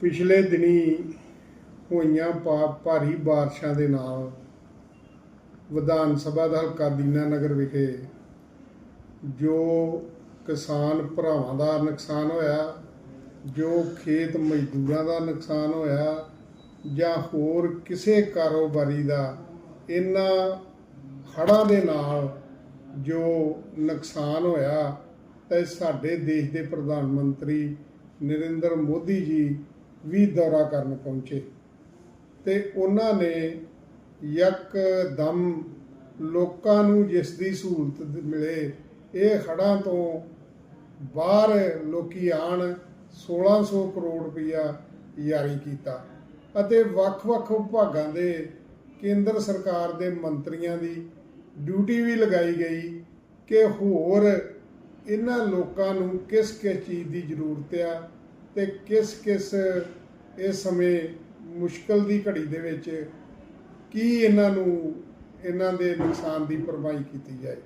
ਪਿਛਲੇ ਦਿਨੀ ਹੋਈਆਂ ਭਾ- ਭਾਰੀ ਬਾਰਿਸ਼ਾਂ ਦੇ ਨਾਲ ਵਿਧਾਨ ਸਭਾ ਦਾ ਹਲਕਾ ਦੀਨਾ ਨਗਰ ਵਿਖੇ ਜੋ ਕਿਸਾਨ ਭਰਾਵਾਂ ਦਾ ਨੁਕਸਾਨ ਹੋਇਆ, ਜੋ ਖੇਤ ਮਜ਼ਦੂਰਾਂ ਦਾ ਨੁਕਸਾਨ ਹੋਇਆ ਜਾਂ ਹੋਰ ਕਿਸੇ ਕਾਰੋਬਾਰੀ ਦਾ, ਇਹਨਾਂ ਹੜ੍ਹਾਂ ਦੇ ਨਾਲ ਜੋ ਨੁਕਸਾਨ ਹੋਇਆ, ਤੇ ਸਾਡੇ ਦੇਸ਼ ਦੇ ਪ੍ਰਧਾਨ ਮੰਤਰੀ ਨਰਿੰਦਰ ਮੋਦੀ ਜੀ ਵੀ ਦੌਰਾ ਕਰਨ ਪਹੁੰਚੇ ਤੇ ਉਹਨਾਂ ਨੇ ਯਕਦਮ ਲੋਕਾਂ ਨੂੰ ਜਿਸ ਦੀ ਸਹੂਲਤ ਮਿਲੇ, ਇਹ ਖੜਾਂ ਤੋਂ ਬਾਹਰ ਲੋਕੀ ਆਣ 1600 ਕਰੋੜ ਰੁਪਇਆ ਜਾਰੀ ਕੀਤਾ ਅਤੇ ਵੱਖ-ਵੱਖ ਵਿਭਾਗਾਂ ਦੇ ਕੇਂਦਰ ਸਰਕਾਰ ਦੇ ਮੰਤਰੀਆਂ ਦੀ ਡਿਊਟੀ ਵੀ ਲਗਾਈ ਗਈ ਕਿ ਹੋਰ ਇਹਨਾਂ ਲੋਕਾਂ ਨੂੰ ਕਿਸ ਕਿਸ ਚੀਜ਼ ਦੀ ਜ਼ਰੂਰਤ ਆ ਤੇ ਕਿਸ ਕਿਸ ਇਸ ਸਮੇਂ ਮੁਸ਼ਕਲ ਦੀ ਘੜੀ ਦੇ ਵਿੱਚ ਕੀ ਇਹਨਾਂ ਨੂੰ, ਇਹਨਾਂ ਦੇ ਨੁਕਸਾਨ ਦੀ ਪਰਵਾਹੀ ਕੀਤੀ ਜਾਏ?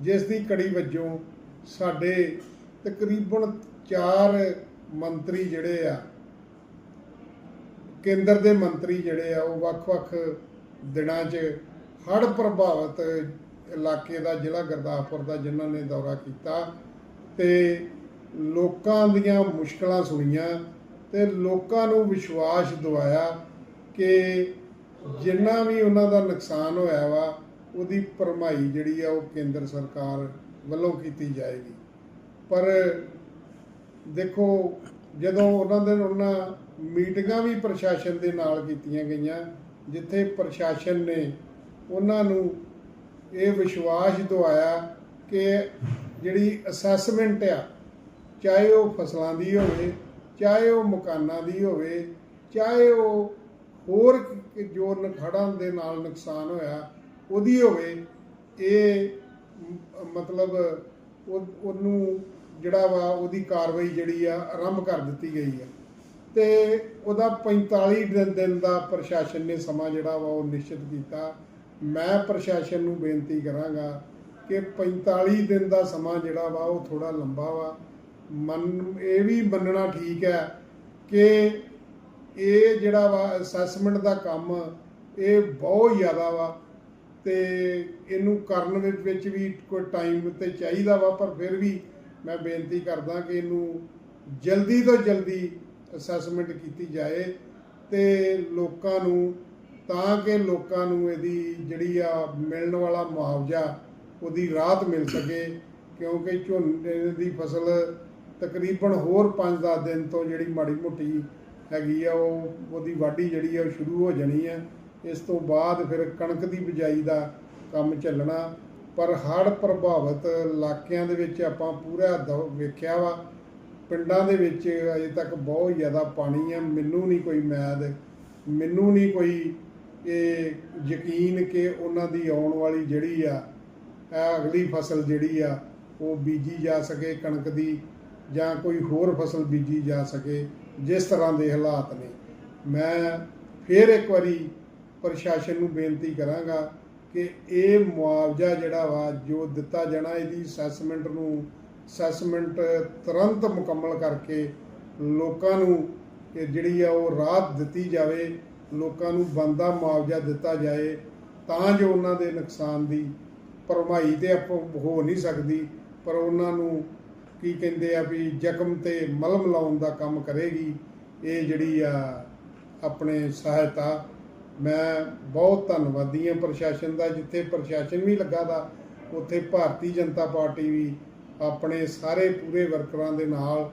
ਜਿਸ ਦੀ ਕੜੀ ਵਜੋਂ ਸਾਡੇ ਤਕਰੀਬਨ 4 ਮੰਤਰੀ ਜਿਹੜੇ ਆ, ਕੇਂਦਰ ਦੇ ਮੰਤਰੀ ਜਿਹੜੇ ਆ, ਉਹ ਵੱਖ-ਵੱਖ ਦਿਨਾਂ 'ਚ ਹੜ੍ਹ ਪ੍ਰਭਾਵਿਤ ਇਲਾਕੇ ਦਾ, ਜ਼ਿਲ੍ਹਾ ਗੁਰਦਾਸਪੁਰ ਦਾ ਜਿਨ੍ਹਾਂ ਨੇ ਦੌਰਾ ਕੀਤਾ ਤੇ ਲੋਕਾਂ ਦੀਆਂ ਮੁਸ਼ਕਲਾਂ ਸੁਣੀਆਂ ਤੇ ਲੋਕਾਂ ਨੂੰ ਵਿਸ਼ਵਾਸ ਦਿਵਾਇਆ ਕਿ ਜਿੰਨਾ ਵੀ ਉਹਨਾਂ ਦਾ ਨੁਕਸਾਨ ਹੋਇਆ ਵਾ, ਉਹਦੀ ਭਰਮਾਈ ਜਿਹੜੀ ਆ ਉਹ ਕੇਂਦਰ ਸਰਕਾਰ ਵੱਲੋਂ ਕੀਤੀ ਜਾਏਗੀ। ਪਰ ਦੇਖੋ, ਜਦੋਂ ਉਹਨਾਂ ਦੇ, ਉਹਨਾਂ ਮੀਟਿੰਗਾਂ ਵੀ ਪ੍ਰਸ਼ਾਸਨ ਦੇ ਨਾਲ ਕੀਤੀਆਂ ਗਈਆਂ, ਜਿੱਥੇ ਪ੍ਰਸ਼ਾਸਨ ਨੇ ਉਹਨਾਂ ਨੂੰ ਇਹ ਵਿਸ਼ਵਾਸ ਦਿਵਾਇਆ ਕਿ ਜਿਹੜੀ ਅਸੈਸਮੈਂਟ ਆ ਚਾਹੇ ਉਹ ਫਸਲਾਂ ਦੀ ਹੋਵੇ, ਚਾਹੇ ਉਹ ਮਕਾਨਾਂ ਦੀ ਹੋਵੇ, ਚਾਹੇ ਉਹ ਹੋਰ ਕ- ਜੋ ਨਖੜਾਂ ਦੇ ਨਾਲ ਨੁਕਸਾਨ ਹੋਇਆ, ਉਹਦੀ ਹੋਵੇ, ਇਹ ਮਤਲਬ ਉਹ- ਉਹਨੂੰ ਜਿਹੜਾ ਵਾ, ਉਹਦੀ ਕਾਰਵਾਈ ਜਿਹੜੀ ਆ, ਆਰੰਭ ਕਰ ਦਿੱਤੀ ਗਈ ਆ। ਤੇ ਉਹਦਾ 45 ਦਿਨ ਦਿਨ ਦਾ ਪ੍ਰਸ਼ਾਸਨ ਨੇ ਸਮਾਂ ਜਿਹੜਾ ਵਾ, ਉਹ ਨਿਸ਼ਚਿਤ ਕੀਤਾ। ਮੈਂ ਪ੍ਰਸ਼ਾਸਨ ਨੂੰ ਬੇਨਤੀ ਕਰਾਂਗਾ ਕਿ 45 ਦਿਨ ਦਾ ਸਮਾਂ ਜਿਹੜਾ ਵਾ, ਉਹ ਥੋੜਾ ਲੰਬਾ ਵਾ। ਮੰਨ, ਇਹ ਵੀ ਮੰਨਣਾ ਠੀਕ ਹੈ ਕਿ ਇਹ ਜਿਹੜਾ ਵਾ ਅਸੈਸਮੈਂਟ ਦਾ ਕੰਮ ਇਹ ਬਹੁਤ ਜ਼ਿਆਦਾ ਵਾ ਤੇ ਇਹਨੂੰ ਕਰਨ ਵਿੱਚ ਵਿੱਚ ਵੀ ਕੋਈ ਟਾਈਮ ਤੇ ਚਾਹੀਦਾ ਵਾ, ਪਰ ਫਿਰ ਵੀ ਮੈਂ ਬੇਨਤੀ ਕਰਦਾ ਕਿ ਇਹਨੂੰ ਜਲਦੀ ਤੋਂ ਜਲਦੀ ਅਸੈਸਮੈਂਟ ਕੀਤੀ ਜਾਏ ਤੇ ਲੋਕਾਂ ਨੂੰ, ਤਾਂ ਕਿ ਲੋਕਾਂ ਨੂੰ ਇਹਦੀ ਜਿਹੜੀ ਆ ਮਿਲਣ ਵਾਲਾ ਮੁਆਵਜ਼ਾ ਉਹਦੀ ਰਾਹਤ ਮਿਲ ਸਕੇ, ਕਿਉਂਕਿ ਝੋਨੇ ਦੀ ਫਸਲ ਤਕਰੀਬਨ ਹੋਰ 5-10 ਦਿਨ ਤੋਂ ਜਿਹੜੀ ਮਾੜੀ ਮੋਟੀ ਹੈਗੀ ਆ, ਉਹ ਉਹਦੀ ਵਾਢੀ ਜਿਹੜੀ ਆ, ਉਹ ਸ਼ੁਰੂ ਹੋ ਜਾਣੀ ਆ। ਇਸ ਤੋਂ ਬਾਅਦ ਫਿਰ ਕਣਕ ਦੀ ਬਿਜਾਈ ਦਾ ਕੰਮ ਚੱਲਣਾ। ਪਰ ਹੜ੍ਹ ਪ੍ਰਭਾਵਿਤ ਇਲਾਕਿਆਂ ਦੇ ਵਿੱਚ ਆਪਾਂ ਪੂਰਾ ਦ- ਵੇਖਿਆ ਵਾ। ਪਿੰਡਾਂ ਦੇ ਵਿੱਚ ਅਜੇ ਤੱਕ ਬਹੁਤ ਜ਼ਿਆਦਾ ਪਾਣੀ ਆ। ਮੈਨੂੰ ਨਹੀਂ ਕੋਈ ਮੈਦ, ਮੈਨੂੰ ਨਹੀਂ ਕੋਈ ਇਹ ਯਕੀਨ ਕਿ ਉਹਨਾਂ ਦੀ ਆਉਣ ਵਾਲੀ ਜਿਹੜੀ ਆ ਅਗਲੀ ਫਸਲ ਜਿਹੜੀ ਆ, ਉਹ ਬੀਜੀ ਜਾ ਸਕੇ ਕਣਕ ਦੀ। ਜਾਂ ਕੋਈ ਹੋਰ ਫਸਲ ਬੀਜੀ ਜਾ ਸਕੇ, ਜਿਸ ਤਰ੍ਹਾਂ ਦੇ ਹਾਲਾਤ ਨੇ। ਮੈਂ ਫਿਰ ਇੱਕ ਵਾਰੀ ਪ੍ਰਸ਼ਾਸਨ ਨੂੰ ਬੇਨਤੀ ਕਰਾਂਗਾ ਕਿ ਇਹ ਮੁਆਵਜ਼ਾ ਜਿਹੜਾ ਵਾ, ਜੋ ਦਿੱਤਾ ਜਾਣਾ, ਇਹਦੀ ਅਸੈਸਮੈਂਟ ਨੂੰ ਅਸੈਸਮੈਂਟ ਤੁਰੰਤ ਮੁਕੰਮਲ ਕਰਕੇ ਲੋਕਾਂ ਨੂੰ, ਇਹ ਜਿਹੜੀ ਆ ਉਹ ਰਾਹਤ ਦਿੱਤੀ ਜਾਵੇ, ਲੋਕਾਂ ਨੂੰ ਬੰਦਾ ਮੁਆਵਜ਼ਾ ਦਿੱਤਾ ਜਾਏ, ਤਾਂ ਜੋ ਉਹਨਾਂ ਦੇ ਨੁਕਸਾਨ ਦੀ ਭਰਮਾਈ ਤੇ ਆਪ ਹੋ ਨਹੀਂ ਸਕਦੀ, ਪਰ ਉਹਨਾਂ ਨੂੰ ਕੀ ਕਹਿੰਦੇ ਆ ਵੀ ਜ਼ਖਮ ਤੇ ਮਲਮ ਲਾਉਣ ਦਾ ਕੰਮ ਕਰੇਗੀ, ਇਹ ਜਿਹੜੀ ਆ ਆਪਣੇ ਸਹਾਇਤਾ। ਮੈਂ ਬਹੁਤ ਧੰਨਵਾਦੀ ਹਾਂ ਪ੍ਰਸ਼ਾਸਨ ਦਾ, ਜਿੱਥੇ ਪ੍ਰਸ਼ਾਸਨ ਵੀ ਲੱਗਾ ਦਾ, ਉੱਥੇ ਭਾਰਤੀ ਜਨਤਾ ਪਾਰਟੀ ਵੀ ਆਪਣੇ ਸਾਰੇ ਪੂਰੇ ਵਰਕਰਾਂ ਦੇ ਨਾਲ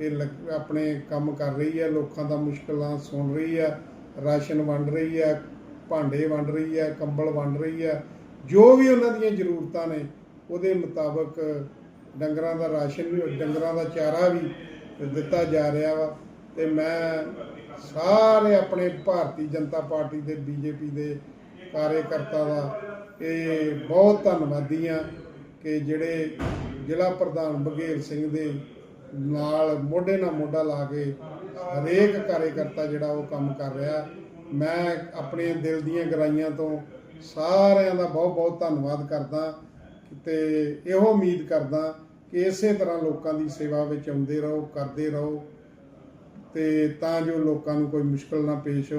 ਇਹ ਲੱਗ- ਆਪਣੇ ਕੰਮ ਕਰ ਰਹੀ ਹੈ, ਲੋਕਾਂ ਦਾ ਮੁਸ਼ਕਲਾਂ ਸੁਣ ਰਹੀ ਹੈ, ਰਾਸ਼ਨ ਵੰਡ ਰਹੀ ਹੈ, ਭਾਂਡੇ ਵੰਡ ਰਹੀ ਹੈ, ਕੰਬਲ ਵੰਡ ਰਹੀ ਹੈ, ਜੋ ਵੀ ਉਹਨਾਂ ਦੀਆਂ ਜ਼ਰੂਰਤਾਂ ਨੇ, ਉਹਦੇ ਮੁਤਾਬਕ ਡੰਗਰਾਂ ਦਾ ਰਾਸ਼ਨ ਵੀ, ਡੰਗਰਾਂ ਦਾ ਚਾਰਾ ਵੀ ਦਿੱਤਾ ਜਾ ਰਿਹਾ ਵਾ ਤੇ ਮੈਂ ਸਾਰੇ ਆਪਣੇ ਭਾਰਤੀ ਜਨਤਾ ਪਾਰਟੀ ਦੇ, ਬੀਜੇਪੀ ਦੇ ਕਾਰਜਕਰਤਾ ਦਾ ਇਹ ਬਹੁਤ ਧੰਨਵਾਦੀ ਆ ਕਿ ਜਿਹੜੇ ਜ਼ਿਲ੍ਹਾ ਪ੍ਰਧਾਨ ਬਘੇਲ ਸਿੰਘ ਦੇ ਨਾਲ ਮੋਢੇ ਨਾਲ ਮੋਢਾ ਲਾ ਕੇ ਹਰੇਕ ਕਾਰਜਕਰਤਾ ਜਿਹੜਾ ਉਹ ਕੰਮ ਕਰ ਰਿਹਾ। ਮੈਂ ਆਪਣੇ ਦਿਲ ਦੀਆਂ ਗਰਾਈਆਂ ਤੋਂ ਸਾਰਿਆਂ ਦਾ ਬਹੁਤ ਬਹੁਤ ਧੰਨਵਾਦ ਕਰਦਾ। ਤੇ ਇਹੋ ਉਮੀਦ ਕਰਦਾ ਕਿ ਇਸੇ ਤਰ੍ਹਾਂ ਲੋਕਾਂ ਦੀ ਸੇਵਾ ਵਿੱਚ ਆਉਂਦੇ ਰਹੋ, ਕਰਦੇ ਰਹੋ ਤੇ ਤਾਂ ਜੋ ਲੋਕਾਂ ਨੂੰ ਕੋਈ ਮੁਸ਼ਕਲ ਨਾ ਪੇਸ਼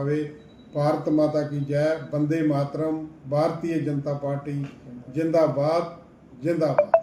ਆਵੇ। ਭਾਰਤ ਮਾਤਾ ਕੀ ਜੈ। ਬੰਦੇ ਮਾਤਰਮ। ਭਾਰਤੀ ਜਨਤਾ ਪਾਰਟੀ ਜਿੰਦਾਬਾਦ ਜਿੰਦਾਬਾਦ।